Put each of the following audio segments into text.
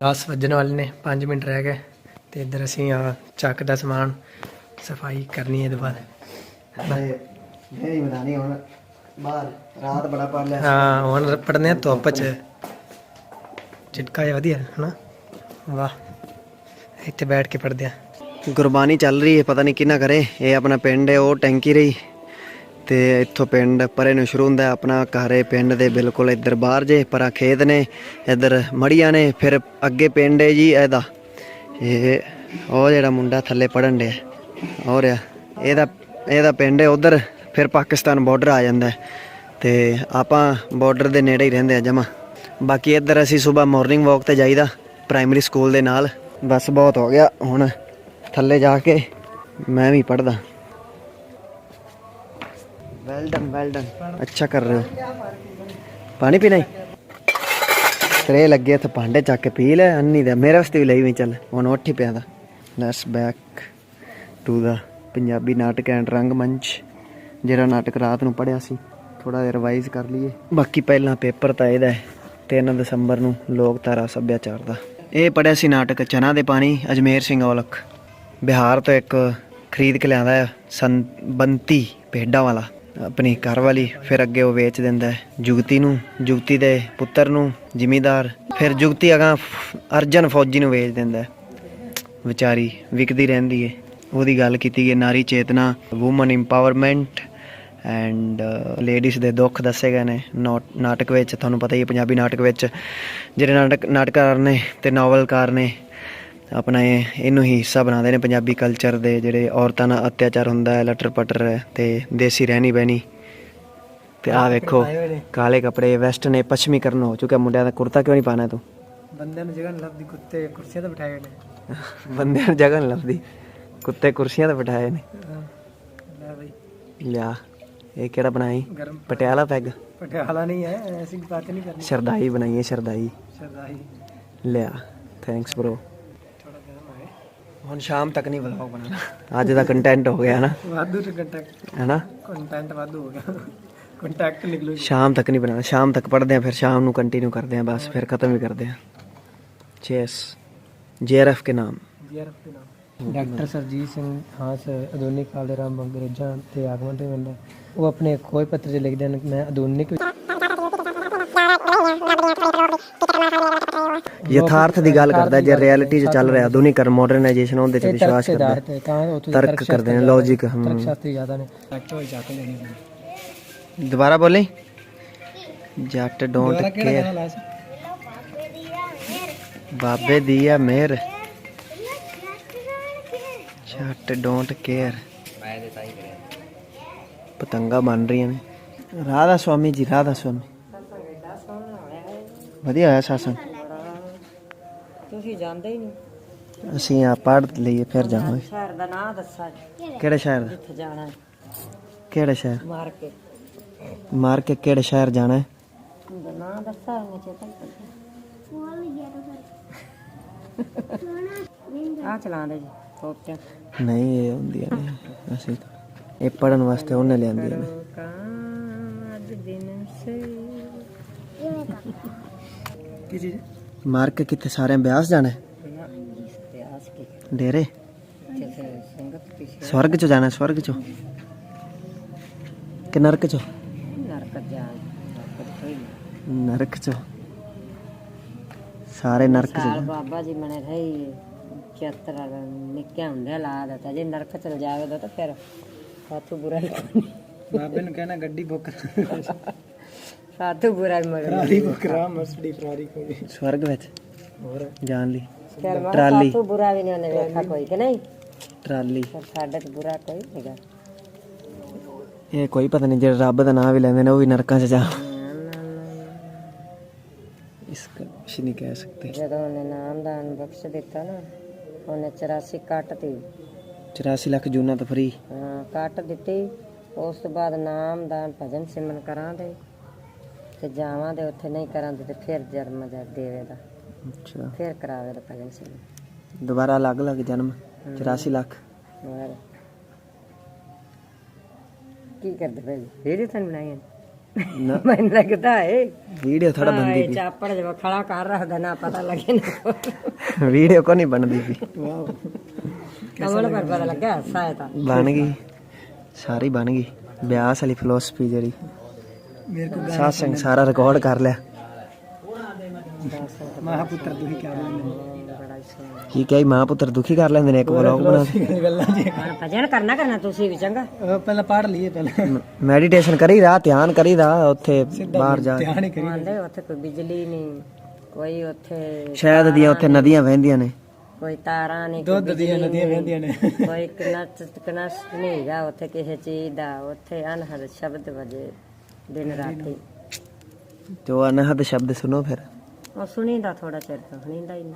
10 ਵੱਜਣ ਵਾਲੇ ਨੇ 5 ਮਿੰਟ ਰਹਿ ਗਏ ਤੇ ਇੱਧਰ ਅਸੀਂ ਆ ਚੱਕ ਦਾ ਸਮਾਨ ਸਫ਼ਾਈ ਕਰਨੀ ਹੈ ਇਹਦੇ ਬਾਅਦ। ਮੇਰੀ ਬਣਾਣੀ ਹੁਣ। ਬਾਹਰ ਰਾਤ ਬੜਾ ਪੜ ਲਿਆ ਹਾਂ ਹੁਣ ਪੜਨੇ ਧੁੱਪ ਚ। ਚਿਟਕਾ ਜਿਹਾ ਵਧੀਆ ਹਨਾ? ਵਾਹ ਇੱਥੇ ਬੈਠ ਕੇ ਪੜਦੇ ਆ। ਗੁਰਬਾਣੀ ਚੱਲ ਰਹੀ ਹੈ ਪਤਾ ਨਹੀਂ ਕਿੰਨਾ ਕਰੇ। ਇਹ ਆਪਣਾ ਪਿੰਡ ਹੈ ਉਹ ਟੈਂਕੀ ਰਹੀ। ਤੇ ਇੱਥੋਂ ਪਿੰਡ ਪਰੇ ਨੂੰ ਸ਼ੁਰੂ ਹੁੰਦਾ ਆਪਣਾ ਘਰ ਪਿੰਡ ਦੇ ਬਿਲਕੁਲ ਇੱਧਰ ਬਾਹਰ ਜੇ, ਪਰਾਂ ਖੇਤ ਨੇ, ਇੱਧਰ ਮੜੀਆਂ ਨੇ, ਫਿਰ ਅੱਗੇ ਪਿੰਡ ਹੈ ਜੀ ਇਹਦਾ। ਇਹ ਉਹ ਜਿਹੜਾ ਮੁੰਡਾ ਥੱਲੇ ਪੜਨ ਡਿਆ। ਹੋ ਰਿਹਾ ਇਹਦਾ ਇਹਦਾ ਪਿੰਡ ਹੈ ਉਧਰ, ਫਿਰ ਪਾਕਿਸਤਾਨ ਬਾਰਡਰ ਆ ਜਾਂਦਾ ਹੈ। ਤੇ ਆਪਾਂ ਬਾਰਡਰ ਦੇ ਨੇੜੇ ਹੀ ਰਹਿੰਦੇ ਆ ਜਮਾ। ਬਾਕੀ ਇੱਧਰ ਅਸੀਂ ਸਵੇਰ ਮਾਰਨਿੰਗ ਵਾਕ ਤੇ ਜਾਈਦਾ ਪ੍ਰਾਇਮਰੀ ਸਕੂਲ ਦੇ ਨਾਲ। ਬਸ ਬਹੁਤ ਹੋ ਗਿਆ, ਹੁਣ ਥੱਲੇ ਜਾ ਕੇ ਮੈਂ ਵੀ ਪੜਦਾ ਵੈਲ ਡਨ ਵੈਲ ਡਨ ਅੱਛਾ ਕਰ ਰਹੇ ਹੋ। ਪਾਣੀ ਪੀਣਾ ਹੈ? ਤਰੇ ਲੱਗੇ ਇੱਥੇ ਭਾਂਡੇ ਚੱਕ ਕੇ ਪੀ ਲੈ, ਅੰਨੀ ਦਾ। ਮੇਰੇ ਵਾਸਤੇ ਵੀ ਲਈ ਵੀ ਚੱਲ। ਹੁਣ ਉੱਠ ਹੀ ਪਿਆ ਦਾ। Let's back to the Punjabi ਨਾਟਕ ਐਂਡ ਰੰਗਮੰਚ ਜਿਹੜਾ ਨਾਟਕ ਰਾਤ ਨੂੰ ਪੜਿਆ ਸੀ। ਥੋੜਾ ਜਿਹਾ ਰਿਵਾਈਜ਼ ਕਰ ਲਈਏ। ਬਾਕੀ ਪਹਿਲਾਂ ਪੇਪਰ ਤਾਂ ਇਹਦਾ ਹੈ 3 ਦਸੰਬਰ ਨੂੰ ਲੋਕਧਾਰਾ ਸੱਭਿਆਚਾਰ ਦਾ। ਇਹ ਪੜਿਆ ਸੀ ਨਾਟਕ ਚਨਾ ਦੇ ਪਾਣੀ, ਅਜਮੇਰ ਸਿੰਘ ਔਲਖ। ਬਿਹਾਰ ਤੋਂ ਇੱਕ ਖਰੀਦ ਕੇ ਲਿਆਂਦਾ ਹੈ ਸੰਬੰਤੀ ਭੇਡਾਂ ਵਾਲਾ। ਆਪਣੀ ਘਰਵਾਲੀ ਫਿਰ ਅੱਗੇ ਉਹ ਵੇਚ ਦਿੰਦਾ ਹੈ। ਜੁਗਤੀ ਨੂੰ, ਜੁਗਤੀ ਦੇ ਪੁੱਤਰ ਨੂੰ, ਜ਼ਿਮੀਦਾਰ। ਫਿਰ ਜੁਗਤੀ ਅਗਾ ਅਰਜਨ ਫੌਜੀ ਨੂੰ ਵੇਚ ਦਿੰਦਾ ਹੈ। ਵਿਚਾਰੀ ਵਿਕਦੀ ਰਹਿੰਦੀ ਏ। ਉਹਦੀ ਗੱਲ ਕੀਤੀ ਗਈ, ਨਾਰੀ ਚੇਤਨਾ ਔਮਨ ਇੰਪਾਵਰਮੈਂਟ ਐਂਡ ਲੇਡੀਜ਼ ਦੇ ਦੁੱਖ ਦੱਸੇ ਗਏ ਨੇ। ਨੋਟ- ਨਾਟਕ ਵਿੱਚ, ਤੁਹਾਨੂੰ ਪਤਾ ਹੀ ਹੈ, ਪੰਜਾਬੀ ਨਾਟਕ ਵਿੱਚ, ਜਿਹੜੇ ਨਾਟਕ, ਨਾਟਕਕਾਰ ਨੇ ਤੇ ਨਾਵਲਕਾਰ ਨੇ ਆਪਣਾ ਇਹ ਇਹਨੂੰ ਹੀ ਹਿੱਸਾ ਬਣਾਉਂਦੇ ਨੇ ਪੰਜਾਬੀ ਕਲਚਰ ਦੇ ਜਿਹੜੇ ਔਰਤਾਂ ਨਾਲ ਅਤਿਆਚਾਰ ਹੁੰਦਾ ਹੈ ਲਟਰ ਪਟਰ ਤੇ ਦੇਸੀ ਰਹਿਣੀ ਬਹਿਣੀ। ਤੇ ਆਹ ਵੇਖੋ ਕਾਲੇ ਕੱਪੜੇ ਵੈਸਟਰਨ ਇਹ ਪੱਛਮੀ ਕਰਨ ਹੋ ਚੁੱਕਿਆ ਮੁੰਡਿਆਂ ਦਾ ਕੁੜਤਾ ਕਿਉਂ ਨਹੀਂ ਪਾਣਾ ਤੂੰ? ਬੰਦਿਆਂ ਨੂੰ ਜਗ੍ਹਾ ਨਹੀਂ ਲੱਭਦੀ ਕੁੱਤੇ ਕੁਰਸੀਆਂ ਤੇ ਬਿਠਾਏ ਨੇ। ਬੰਦਿਆਂ ਨੂੰ ਜਗ੍ਹਾ ਨਹੀਂ ਲੱਭਦੀ ਕੁੱਤੇ ਕੁਰਸੀਆਂ ਤੇ ਬਿਠਾਏ ਨੇ। ਹਾਂ। ਲੈ ਬਈ। ਲਿਆ ਇਹ ਕਿਹੜਾ ਬਣਾਈ? ਪਟਿਆਲਾ ਪੈਗ। ਪਟਿਆਲਾ ਨਹੀਂ ਹੈ ਐਸੀ ਬਾਤ ਨਹੀਂ ਕਰਨੀ। ਸ਼ਰਦਾਈ ਬਣਾਈ ਹੈ ਸ਼ਰਦਾਈ। ਸ਼ਰਦਾਈ। ਲਿਆ ਥੈਂਕਸ ਬ్రో ਹੈ ਹੁਣ ਸ਼ਾਮ ਤੱਕ ਨਹੀਂ ਵਲੌਗ ਬਣਾਣਾ ਅੱਜ ਦਾ ਕੰਟੈਂਟ ਹੋ ਗਿਆ ਨਾ। ਵਾਧੂ ਤੇ ਕੰਟੈਕਟ ਹੈਨਾ? ਕੰਟੈਂਟ ਵਾਧੂ ਹੋ ਗਿਆ। ਕੰਟੈਕਟ ਨਿਕਲੂ ਸ਼ਾਮ ਤੱਕ ਨਹੀਂ ਬਣਾਣਾ ਸ਼ਾਮ ਤੱਕ ਪੜ੍ਹਦੇ ਆ ਫਿਰ ਸ਼ਾਮ ਨੂੰ ਕੰਟੀਨਿਊ ਕਰਦੇ ਆ ਬਸ ਫਿਰ ਖਤਮ ਵੀ ਕਰਦੇ ਆ ਚੈਸ ਜੇਆਰਐਫ ਕੇ ਨਾਮ। ਜੀਆਰਐਫ ਦੇ ਨਾਮ। ਡਾਕਟਰ ਸਰਜੀਤ ਸਿੰਘ ਹਾਸ ਆਧੁਨਿਕ ਕਾਲ ਦੇ ਰਾਮ ਅੰਗਰੇਜ਼ਾਂ ਤੇ ਆਗਮਨ ਦੇ ਵੇਲੇ ਉਹ ਆਪਣੇ ਖੋਜ ਪੱਤਰ 'ਚ ਲਿਖਦੇ ਹਨ ਕਿ ਮੈਂ ਆਧੁਨਿਕ ਯਥਾਰਥ ਦੀ ਗੱਲ ਕਰਦਾ ਜੇ ਰਿਐਲਿਟੀ 'ਚ ਚੱਲ ਰਿਹਾ ਆਧੁਨਿਕਰਨ ਮਾਡਰਨਾਈਜੇਸ਼ਨ ਉਹਦੇ 'ਚ ਵਿਸ਼ਵਾਸ ਕਰਦਾ ਆਧਾਰਿਤ ਹੈ ਤਾਂ ਉੱਥੇ ਤਰਕ ਕਰਦੇ ਨੇ ਲੌਜੀਕ ਤਰਕ ਸ਼ਾਸਤਰੀ ਜ਼ਿਆਦਾ ਨੇ। ਡਾਕਟਰ ਹੋਈ ਜਾ। ਕੇ ਲੈਣੀ ਪੈਂਦੀ ਦੁਬਾਰਾ ਬੋਲੀ ਜੱਟ ਡੋਂਟ ਕੇਅਰ ਬਾਬੇ ਦੀ ਆ ਮਿਹਰ। ਜੱਟ ਡੋਂਟ ਕੇਅਰ ਪਤੰਗਾ ਬਣ ਰਹੀਆਂ ਨੇ। ਰਾਧਾ ਸਵਾਮੀ ਜੀ ਰਾਧਾ ਸਵਾਮੀ। ਵਧੀਆ ਹੋਇਆ ਸਾਸਨ ਤੁਸੀਂ ਜਾਂਦੇ ਹੀ ਨਹੀਂ। ਅਸੀਂ ਆ ਪੜ੍ਹ ਲਈਏ ਫਿਰ ਜਾਵਾਂਗੇ। ਸ਼ਹਿਰ ਦਾ ਨਾਂ ਦੱਸਾ ਕਿਹੜੇ ਸ਼ਹਿਰ ਦਾ? ਜਿੱਥੇ ਜਾਣਾ ਹੈ। ਕਿਹੜੇ ਸ਼ਹਿਰ? ਮਾਰ ਕੇ ਮਾਰ ਕੇ ਕਿਹੜੇ ਸ਼ਹਿਰ ਜਾਣਾ ਹੈ? ਉਹਦਾ ਨਾਂ ਦੱਸਾ ਮੈਂ ਚੇਤਾ। ਆ ਚਲਾਉਂਦੇ ਜੀ ਕੋਪਟੇ ਨਹੀਂ ਇਹ ਹੁੰਦੀਆਂ ਨੇ। ਅਸੀਂ ਇਹ ਪੜਨ ਵਾਸਤੇ ਉਹਨੇ ਲਿਆਂਦੀਆਂ ਨੇ ਕਾਦ ਦਿਨ ਸੇ ਕੀ ਚੀਜ਼ ਮਾਰ ਕੇ ਕਿੱਥੇ ਸਾਰਿਆਂ ਬਿਆਸ ਜਾਣਾ? ਹੈ? ਇਤਿਹਾਸ ਕੀ ਡੇਰੇ? ਜਿੱਥੇ ਸੰਗਤ ਪਿਛੇ ਸਵਰਗ ਚ ਜਾਣਾ ਹੈ, ਸਵਰਗ ਚ? ਕਿ ਨਰਕ ਚ? ਨਰਕ ਚ। ਸਾਰੇ ਨਰਕ ਚ ਬਾਬਾ ਜੀ ਮਨੇ ਰਹੀ ਚਤਰਾ ਨਿੱਕੇ ਹੁੰਦੇ ਲਾ ਦਿੱਤਾ। ਜੇ ਨਰਕ ਚਲ ਜਾਵੇਗਾ ਤਾਂ ਫਿਰ ਸਾਥੂ ਬੁਰਾ ਹੀ ਬਾਬੇ ਨੂੰ ਕਹਿਣਾ ਗੱਡੀ ਬੁੱਕ ਸਾਥੂ ਬੁਰਾ ਹੀ ਮਗਰ ਫਰਾਰੀ ਬੁੱਕ ਕਰਾ ਮਸੜੀ ਫਰਾਰੀ ਕੋਈ ਸਵਰਗ ਵਿੱਚ? ਹੋਰ? ਜਾਣ ਲਈ। ਮੈਂ ਟਰਾਲੀ। ਸਾਥੂ ਬੁਰਾ ਵੀ ਨਹੀਂ ਉਹਨੇ ਵੇਖਾ ਕੋਈ ਕਿ ਨਹੀਂ? ਟਰਾਲੀ। ਪਰ ਸਾਡੇ ਤੇ ਬੁਰਾ ਕੋਈ ਨਹੀਂਗਾ ਇਹ ਕੋਈ ਪਤਾ ਨਹੀਂ ਜਿਹੜੇ ਰੱਬ ਦਾ ਨਾਮ ਵੀ ਲੈਂਦੇ ਨੇ ਉਹ ਵੀ ਨਰਕਾਂ ਚ ਜਾ। ਇਸ ਕਾ ਕੁਛ ਨਹੀਂ ਕਹਿ ਸਕਦੇ। ਜਦੋਂ ਉਹਨੇ ਨਾਮਦਾਨ ਬਖਸ਼ ਦਿੱਤਾ ਨਾ ਉਹਨੇ 84 ਕੱਟ ਤੀ। 84 ਲੱਖ ਜੂਨਾ ਤਾਂ ਫਰੀ ਹਾਂ ਕੱਟ ਦਿੱਤੀ। ਉਸ ਤੋਂ ਬਾਅਦ ਨਾਮਦਾਨ ਭਜਨ ਸਿਮਰਨ ਕਰਾਂਦੇ। ਤੇ ਜਾਵਾਂਦੇ ਉੱਥੇ ਨਹੀਂ ਕਰਾਂਦੇ ਤੇ ਫਿਰ ਜਨਮ ਜਾ ਦੇਵੇ ਦਾ। ਅੱਛਾ। ਫਿਰ ਕਰਾਵੇ ਦਾ ਭਜਨ ਸਿਮਰਨ ਦੁਬਾਰਾ ਅਲੱਗ ਅਲੱਗ ਜਨਮ 84 ਲੱਖ। ਹੋਰ? ਕੀ ਕਰਦੇ ਭਾਈ? ਵੀਡੀਓ ਤਾਂ ਬਣਾਈ ਨਾ। ਮੈਨੂੰ ਲੱਗਦਾ ਏ। ਵੀਡੀਓ ਥੋੜਾ ਬੰਦੀ ਇਹ ਚਾਪੜ ਜਿਹਾ ਖੜਾ ਕਰ ਰੱਖਦਾ ਨਾ ਪਤਾ ਲੱਗੇ ਨਾ ਪਈ ਵੀਡੀਓ ਕੋ ਨਹੀਂ ਬਣਦੀ ਪਈ। ਕਮਲ ਪਰ ਪਤਾ ਲੱਗਾ ਹਾਸਾ ਹੈ ਤਾਂ। ਬਣ ਗਈ। ਸਾਰੀ ਬਣ ਗਈ। ਬਿਆਸ ਵਾਲੀ ਫਿਲਾਸਫੀ ਜਿਹੜੀ। ਮੇਰੇ ਕੋ ਸਾਸੰਗ ਸਾਰਾ ਰਿਕਾਰਡ ਕਰ ਲਿਆ। ਕਿਆ ਬੋਲਦੇ ਬੜਾ ਹੀ ਸੋਹਣਾ ਕੀ ਕਹੀ ਮਾਂ ਪੁੱਤਰ ਦੁਖੀ ਕਰ ਲੈਂਦੇ ਨੇ ਇੱਕ ਵਲੌਗ ਬਣਾ ਗੱਲਾਂ ਜੀ। ਭਜਨ ਕਰਨਾ ਕਰਨਾ ਤੁਸੀਂ ਵੀ ਚੰਗਾ। ਪਹਿਲਾਂ ਪੜ ਲਈਏ ਪਹਿਲਾਂ। ਮੈਡੀਟੇਸ਼ਨ ਕਰੀ ਰਾ ਧਿਆਨ ਕਰੀ ਰਾ ਉੱਥੇ ਬਾਹਰ ਜਾ ਕੇ। ਧਿਆਨ ਹੀ ਕਰੀ ਆਂਦੇ ਉੱਥੇ ਕੋਈ ਬਿਜਲੀ ਨਹੀਂ ਕੋਈ ਉੱਥੇ ਸ਼ਾਇਦ ਦੀਆਂ ਉੱਥੇ ਨਦੀਆਂ ਵਹਿੰਦੀਆਂ ਨੇ। ਕੋਈ ਤਾਰਾਂ ਨਹੀਂ ਦੁੱਧ ਦੀਆਂ ਨਦੀਆਂ ਵਹਿੰਦੀਆਂ ਨੇ। ਕੋਈ ਕਨਸ ਕਨਸ ਨਹੀਂ ਹੈਗਾ ਉੱਥੇ ਕਿਸੇ ਚੀਜ਼ ਦਾ। ਉੱਥੇ ਅਨਹਦ ਸ਼ਬਦ ਵਜੇ ਦਿਨ ਰਾਤੀ ਤੇ ਉਹ ਅਨਹਦ ਸ਼ਬਦ ਸੁਣੋ ਫਿਰ। ਉਹ ਸੁਣੀਦਾ ਥੋੜਾ ਚਿਰ ਤਾਂ ਸੁਣੀਦਾ ਹੀ ਨਹੀਂ।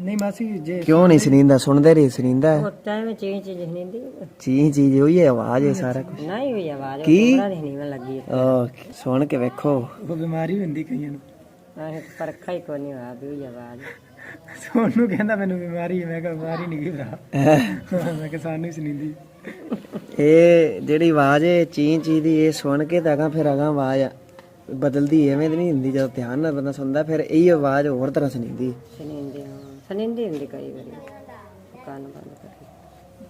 ਨਹੀਂ ਮਾਸੀ ਜੇ ਕਿਉਂ ਨਹੀਂ ਸੁਣੀਂਦਾ ਸੁਣਦੇ? ਰਹੀ ਸੁਣੀਂਦਾ ਉਹ ਟਾਈਮ ਚੀਜ਼ ਚੀਜ਼ ਸੁਣੀਦੀ ਚੀਜ਼ ਚੀਜ਼ ਉਹੀ ਹੈ ਆਵਾਜ਼ ਹੈ ਸਾਰਾ ਕੁਝ ਨਹੀਂ ਹੋਈ ਆਵਾਜ਼ ਕੀ? ਨਹੀਂ ਮੈਨੂੰ ਲੱਗੀ ਉਹ ਸੁਣ ਕੇ ਵੇਖੋ। ਉਹ ਬਿਮਾਰੀ ਹੁੰਦੀ ਕਈਆਂ ਨੂੰ। ਆਹ ਪਰਖਾ ਹੀ ਕੋਈ ਨਹੀਂ ਹੋਇਆ ਵੀ ਹੋਈ ਆਵਾਜ਼। ਸੋਨੂੰ ਕਹਿੰਦਾ ਮੈਨੂੰ ਬਿਮਾਰੀ ਹੈ। ਮੈਂ ਕਿਹਾ ਬਿਮਾਰੀ ਨਹੀਂ ਗਈ ਭਰਾ। ਮੈਂ ਕਿਹਾ ਸਾਨੂੰ ਹੀ ਸੁਣੀਂਦੀ ਇਹ ਜਿਹੜੀ ਆਵਾਜ਼ ਹੈ ਚੀਂ ਚੀਂ ਦੀ ਇਹ ਸੁਣ ਕੇ ਤਾਂ ਅਗਾਂ ਫਿਰ ਅਗਾਂ ਆਵਾਜ਼ ਬਦਲਦੀ ਐਵੇਂ ਨਹੀਂ ਹੁੰਦੀ ਜਦੋਂ ਧਿਆਨ ਨਾਲ ਬੰਦਾ ਸੁਣਦਾ ਫਿਰ ਇਹ ਆਵਾਜ਼ ਹੋਰ ਤਰ੍ਹਾਂ ਸੁਣੀਂਦੀ। ਸੁਣੀਂਦੀ ਹਾਂ ਸੁਣੀਂਦੀ ਹੁੰਦੀ ਕਈ ਵਾਰੀ। ਕੰਨ ਬੰਦ ਕਰਕੇ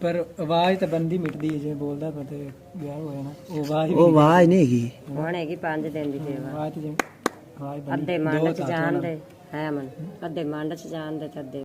ਪਰ ਆਵਾਜ਼ ਤਾਂ ਬੰਦੀ ਮਿਟਦੀ ਹੈ ਜਿਵੇਂ ਬੋਲਦਾ ਪਰ ਤੇ ਵਿਆਹ ਹੋਇਆ ਨਾ। ਉਹ ਆਵਾਜ਼ ਉਹ ਆਵਾਜ਼ ਨਹੀਂ ਹੈਗੀ। ਹੁਣ ਹੈਗੀ ਪੰਜ ਦਿਨ ਦੀ ਸੇਵਾ। ਆਵਾਜ਼ ਤੇ ਆਵਾਜ਼ ਬੰਦੀ ਅੱਧੇ ਚ ਜਾਣਦੇ ਹੈ ਮਨ। ਅੱਧੇ ਮੰਡ ਚ ਜਾਣਦੇ ਤੇ ਅੱਧੇ